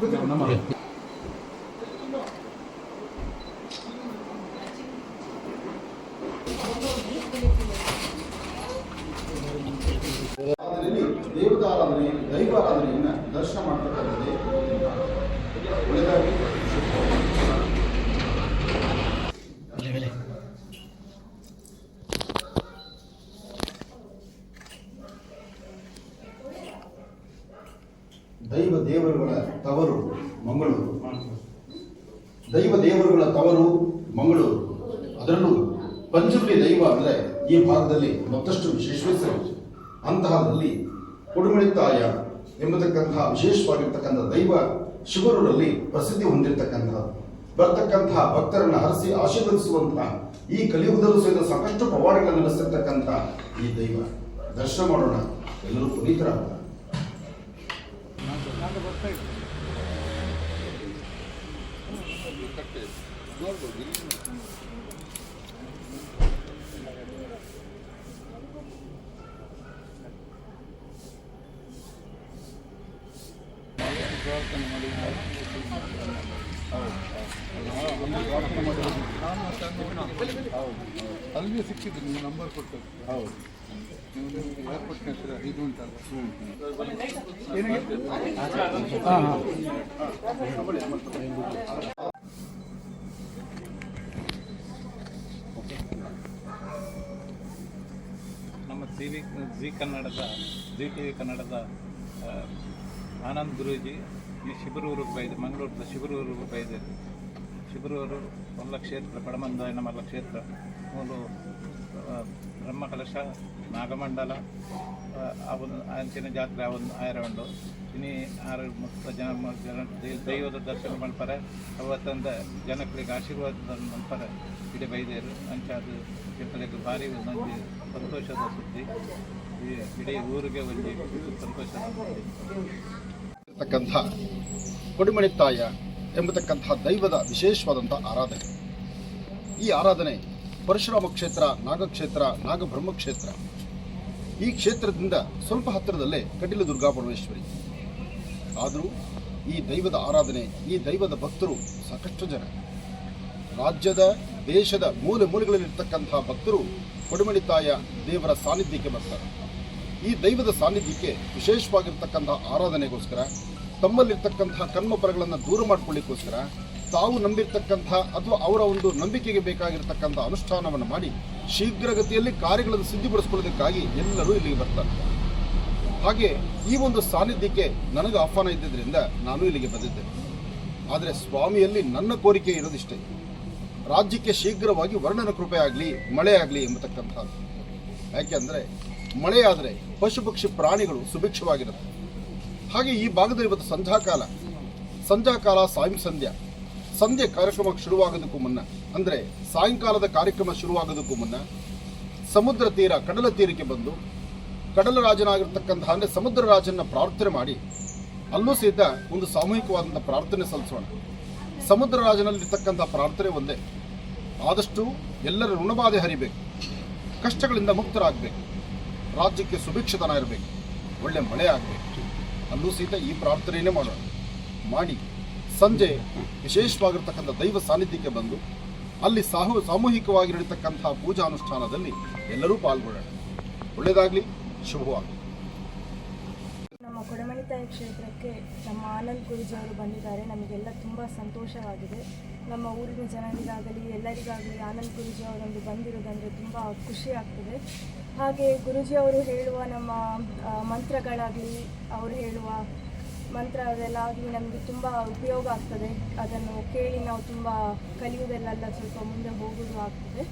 ಗೊತ್ತಿಲ್ಲ ಸರ್. ಅದರಲ್ಲಿ ದೇವತಾರಾಧನೆ ದೈವಾರಾಧನೆಯನ್ನು ದರ್ಶನ ಮಾಡ್ತಕ್ಕಂಥದ್ದೇ ಒಳ್ಳೆಯದಾಗಿ ದೇವರುಗಳ ತವರು ಮಂಗಳೂರು. ದೈವ ದೇವರುಗಳ ತವರು ಮಂಗಳೂರು. ಅದರಲ್ಲೂ ಪಂಚಮಿ ದೈವ ಅಂದರೆ ಈ ಭಾಗದಲ್ಲಿ ಮತ್ತಷ್ಟು ವಿಶೇಷವಿಸಲು ಅಂತಹದಲ್ಲಿ ಕುಡುಮಿಳಿತಾಯ ಎಂಬತಕ್ಕಂತಹ ವಿಶೇಷವಾಗಿರ್ತಕ್ಕಂಥ ದೈವ ಶಿವರೂರಲ್ಲಿ ಪ್ರಸಿದ್ಧಿ ಹೊಂದಿರತಕ್ಕಂತಹ ಬರ್ತಕ್ಕಂತಹ ಭಕ್ತರನ್ನು ಹರಿಸಿ ಆಶೀರ್ವದಿಸುವಂತಹ, ಈ ಕಲಿಯುಗದಲ್ಲೂ ಸಹಿತ ಸಾಕಷ್ಟು ಪವಾಡಗಳನ್ನು ನಡೆಸಿರ್ತಕ್ಕಂತಹ ಈ ದೈವ. ದರ್ಶನ ಮಾಡೋಣ. ಎಲ್ಲರೂ ಪುನೀತರಾಗೋಣ ಅಲ್ಲಿ ಸಿಕ್ಕಿದ್ರು ನೀವು ನಂಬರ್ ಕೊಟ್ಟು ಹೌದು ನಮ್ಮ ಟಿ ವಿ, ಜಿ ಕನ್ನಡದ, ಜಿ ಟಿ ವಿ ಕನ್ನಡದ ಆನಂದ್ ಗುರೂಜಿ, ಈ ಶಿಬಿರೂರಿಗೆ ಬೈದು ಮಂಗಳೂರದ ಶಿಬಿರೂರಿಗೆ ಬೈದೆ ಶಿಬರೂರು ಮಲ್ಲ ಕ್ಷೇತ್ರ ಪಡಮಂದಾಯನ ಮಲ್ಲ ಕ್ಷೇತ್ರ ಮೂಲು ಆ, ಅವನು ಅಂಚಿನ ಜಾತ್ರೆ ಒಂದು ಉಂಡು ಇನಿ ಆರು ಮುಕ್ತ ಜನ ದೈವದ ದರ್ಶನ ಮಾಡ್ತಾರೆ. ಅವತ್ತಂದ ಜನಗಳಿಗೆ ಆಶೀರ್ವಾದ ಮಾಡ್ತಾರೆ ಇಡೀ ಬೈದೇರು ಅಂಚ ಅದು ಜನಗಳಿಗೆ ಭಾರಿ ಒಂದು ಸಂತೋಷದ ಸುದ್ದಿ. ಇಡೀ ಊರಿಗೆ ಒಂದು ಸಂತೋಷದ ಇರ್ತಕ್ಕಂಥ ಕೊಡಿಮಣಿತ್ತಾಯ ಎಂಬತಕ್ಕಂತಹ ದೈವದ ವಿಶೇಷವಾದಂಥ ಆರಾಧನೆ. ಈ ಆರಾಧನೆ ಪರಶುರಾಮ ಕ್ಷೇತ್ರ, ನಾಗಕ್ಷೇತ್ರ ನಾಗಬ್ರಹ್ಮ ಕ್ಷೇತ್ರ ಈ ಕ್ಷೇತ್ರದಿಂದ ಸ್ವಲ್ಪ ಹತ್ತಿರದಲ್ಲೇ ಕಟೀಲು ದುರ್ಗಾ ಪರಮೇಶ್ವರಿ. ಆದರೂ ಈ ದೈವದ ಆರಾಧನೆ, ಈ ದೈವದ ಭಕ್ತರು ಸಾಕಷ್ಟು ಜನ. ರಾಜ್ಯದ, ದೇಶದ ಮೂಲೆ ಮೂಲೆಗಳಲ್ಲಿರ್ತಕ್ಕಂತಹ ಭಕ್ತರು ಕೊಡಿಮಣಿತಾಯ ದೇವರ ಸಾನ್ನಿಧ್ಯಕ್ಕೆ ಬರ್ತಾರೆ. ಈ ದೈವದ ಸಾನ್ನಿಧ್ಯಕ್ಕೆ ವಿಶೇಷವಾಗಿರ್ತಕ್ಕಂತಹ ಆರಾಧನೆಗೋಸ್ಕರ ತಮ್ಮಲ್ಲಿರ್ತಕ್ಕಂತಹ ಕರ್ಮಪರಗಳನ್ನು ದೂರ ಮಾಡಿಕೊಳ್ಳಿಕ್ಕೋಸ್ಕರ ತಾವು ನಂಬಿರ್ತಕ್ಕಂತಹ ಅಥವಾ ಅವರ ಒಂದು ನಂಬಿಕೆಗೆ ಬೇಕಾಗಿರ್ತಕ್ಕಂಥ ಅನುಷ್ಠಾನವನ್ನು ಮಾಡಿ ಶೀಘ್ರಗತಿಯಲ್ಲಿ ಕಾರ್ಯಗಳನ್ನು ಸಿದ್ಧಿಪಡಿಸ್ಕೊಳ್ಳೋದಕ್ಕಾಗಿ ಎಲ್ಲರೂ ಇಲ್ಲಿಗೆ ಬರ್ತಾರೆ. ಹಾಗೆ ಈ ಒಂದು ಸಾನ್ನಿಧ್ಯಕ್ಕೆ ನನಗೆ ಆಹ್ವಾನ ಇದ್ದಿದ್ದರಿಂದ ನಾನು ಇಲ್ಲಿಗೆ ಬಂದಿದ್ದೆ ಆದರೆ ಸ್ವಾಮಿಯಲ್ಲಿ ನನ್ನ ಕೋರಿಕೆ ಇರೋದಿಷ್ಟೇ. ರಾಜ್ಯಕ್ಕೆ ಶೀಘ್ರವಾಗಿ ವರ್ಣನ ಕೃಪೆಯಾಗಲಿ ಆಗಲಿ, ಮಳೆ ಆಗಲಿ ಯಾಕೆಂದರೆ ಮಳೆಯಾದರೆ ಪಶು ಪಕ್ಷಿ ಪ್ರಾಣಿಗಳು ಸುಭಿಕ್ಷವಾಗಿರುತ್ತೆ. ಹಾಗೆ ಈ ಭಾಗದಲ್ಲಿ ಇವತ್ತು ಸಂಧ್ಯಾಕಾಲ ಸಂಧ್ಯಾಕಾಲ ಸಾಯಂ ಸಂಧ್ಯಾ. ಸಂಧ್ಯೆ ಕಾರ್ಯಕ್ರಮ ಶುರುವಾಗೋದಕ್ಕೂ ಮುನ್ನ, ಅಂದರೆ ಸಾಯಂಕಾಲದ ಕಾರ್ಯಕ್ರಮ ಶುರುವಾಗೋದಕ್ಕೂ ಮುನ್ನ, ಸಮುದ್ರ ತೀರ, ಕಡಲ ತೀರಕ್ಕೆ ಬಂದು, ಕಡಲ ರಾಜನಾಗಿರ್ತಕ್ಕಂತಹ, ಅಂದರೆ ಸಮುದ್ರ ರಾಜನ ಪ್ರಾರ್ಥನೆ ಮಾಡಿ, ಅಲ್ಲೂ ಸಹಿತ ಒಂದು ಸಾಮೂಹಿಕವಾದಂಥ ಪ್ರಾರ್ಥನೆ ಸಲ್ಲಿಸೋಣ. ಸಮುದ್ರ ರಾಜನಲ್ಲಿರ್ತಕ್ಕಂಥ ಪ್ರಾರ್ಥನೆ ಒಂದೇ. ಆದಷ್ಟು ಎಲ್ಲರ ಋಣಬಾಧೆ ಹರಿಬೇಕು. ಕಷ್ಟಗಳಿಂದ ಮುಕ್ತರಾಗಬೇಕು. ರಾಜ್ಯಕ್ಕೆ ಸುಭಿಕ್ಷತನ ಇರಬೇಕು. ಒಳ್ಳೆ ಮಳೆ ಆಗಬೇಕು. ಅಲ್ಲೂ ಸಹಿತ ಈ ಪ್ರಾರ್ಥನೆಯೇ ಮಾಡೋಣ. ಮಾಡಿ. ಸಂಜೆ ವಿಶೇಷವಾಗಿರ್ತಕ್ಕಂಥ ದೈವ ಸಾನ್ನಿಧ್ಯಕ್ಕೆ ಬಂದು ಅಲ್ಲಿ ಸಾಹು ಸಾಮೂಹಿಕವಾಗಿ ನಡೀತಕ್ಕಂತಹ ಪೂಜಾ ಅನುಷ್ಠಾನದಲ್ಲಿ ಎಲ್ಲರೂ ಪಾಲ್ಗೊಳ್ಳೋಣ. ಒಳ್ಳೆಯದಾಗಲಿ, ಶುಭವಾಗಲಿ. ನಮ್ಮ ಕೊಡಮಣಿತಾಯಿ ಕ್ಷೇತ್ರಕ್ಕೆ ನಮ್ಮ ಆನಂದ್ ಗುರುಜಿ ಅವರು ಬಂದಿದ್ದಾರೆ. ನಮಗೆಲ್ಲ ತುಂಬ ಸಂತೋಷವಾಗಿದೆ. ನಮ್ಮ ಊರಿನ ಜನರಿಗಾಗಲಿ, ಎಲ್ಲರಿಗಾಗಲಿ ಆನಂದ್ ಗುರುಜಿ ಅವರೊಂದು ಬಂದಿರೋದಂದರೆ ತುಂಬ ಖುಷಿ ಆಗ್ತದೆ. ಹಾಗೆ ಗುರುಜಿ ಅವರು ಹೇಳುವ ನಮ್ಮ ಮಂತ್ರಗಳಾಗಲಿ, ಅವರು ಹೇಳುವ ಮಂತ್ರ ಅದೆಲ್ಲ ಆಗಲಿ ನಮಗೆ ತುಂಬ ಉಪಯೋಗ ಆಗ್ತದೆ. ಅದನ್ನು ಕೇಳಿ ನಾವು ತುಂಬ ಕಲಿಯುವುದೆಲ್ಲ ಸ್ವಲ್ಪ ಮುಂದೆ ಹೋಗೋದು ಆಗ್ತದೆ.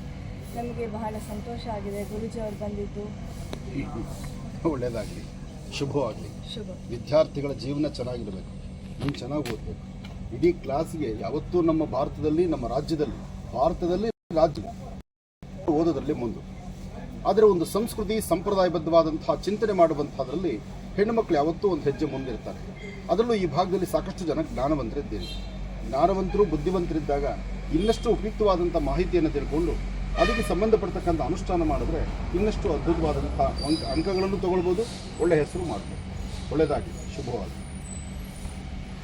ನಮಗೆ ಬಹಳ ಸಂತೋಷ ಆಗಿದೆ. ಗುರುಜಿ ಅವರು ಬಂದಿದ್ದು. ಒಳ್ಳೆಯದಾಗಲಿ ಶುಭವಾಗಲಿ. ಶುಭ. ವಿದ್ಯಾರ್ಥಿಗಳ ಜೀವನ ಚೆನ್ನಾಗಿರಬೇಕು. ನೀವು ಚೆನ್ನಾಗಿ ಓದಬೇಕು. ಇಡೀ ಕ್ಲಾಸ್ಗೆ ಯಾವತ್ತೂ ನಮ್ಮ ಭಾರತದಲ್ಲಿ ನಮ್ಮ ರಾಜ್ಯದಲ್ಲಿ ಭಾರತದಲ್ಲಿ ರಾಜ್ಯ. ಓದೋದ್ರಲ್ಲಿ ಮುಂದೆ. ಆದರೆ ಒಂದು ಸಂಸ್ಕೃತಿ ಸಂಪ್ರದಾಯಬದ್ಧವಾದಂತಹ ಚಿಂತನೆ ಮಾಡುವಂಥದ್ರಲ್ಲಿ ಹೆಣ್ಣುಮಕ್ಕಳು ಯಾವತ್ತೂ ಒಂದು ಹೆಜ್ಜೆ ಮುಂದಿರ್ತಾರೆ. ಅದರಲ್ಲೂ ಈ ಭಾಗದಲ್ಲಿ ಸಾಕಷ್ಟು ಜನ ಜ್ಞಾನವಂತರಿದ್ದೇನೆ ಜ್ಞಾನವಂತರು, ಬುದ್ಧಿವಂತರಿದ್ದಾಗ ಇನ್ನಷ್ಟು ಉಪಯುಕ್ತವಾದಂಥ ಮಾಹಿತಿಯನ್ನು ತಿಳ್ಕೊಂಡು ಅದಕ್ಕೆ ಸಂಬಂಧಪಡ್ತಕ್ಕಂಥ ಅನುಷ್ಠಾನ ಮಾಡಿದ್ರೆ ಇನ್ನಷ್ಟು ಅದ್ಭುತವಾದಂಥ ಅಂಕ ಅಂಕಗಳನ್ನು ತಗೊಳ್ಬೋದು ಒಳ್ಳೆಯ ಹೆಸರು ಮಾಡ್ಬೋದು. ಒಳ್ಳೆಯದಾಗಿದೆ ಶುಭವಾಗಿ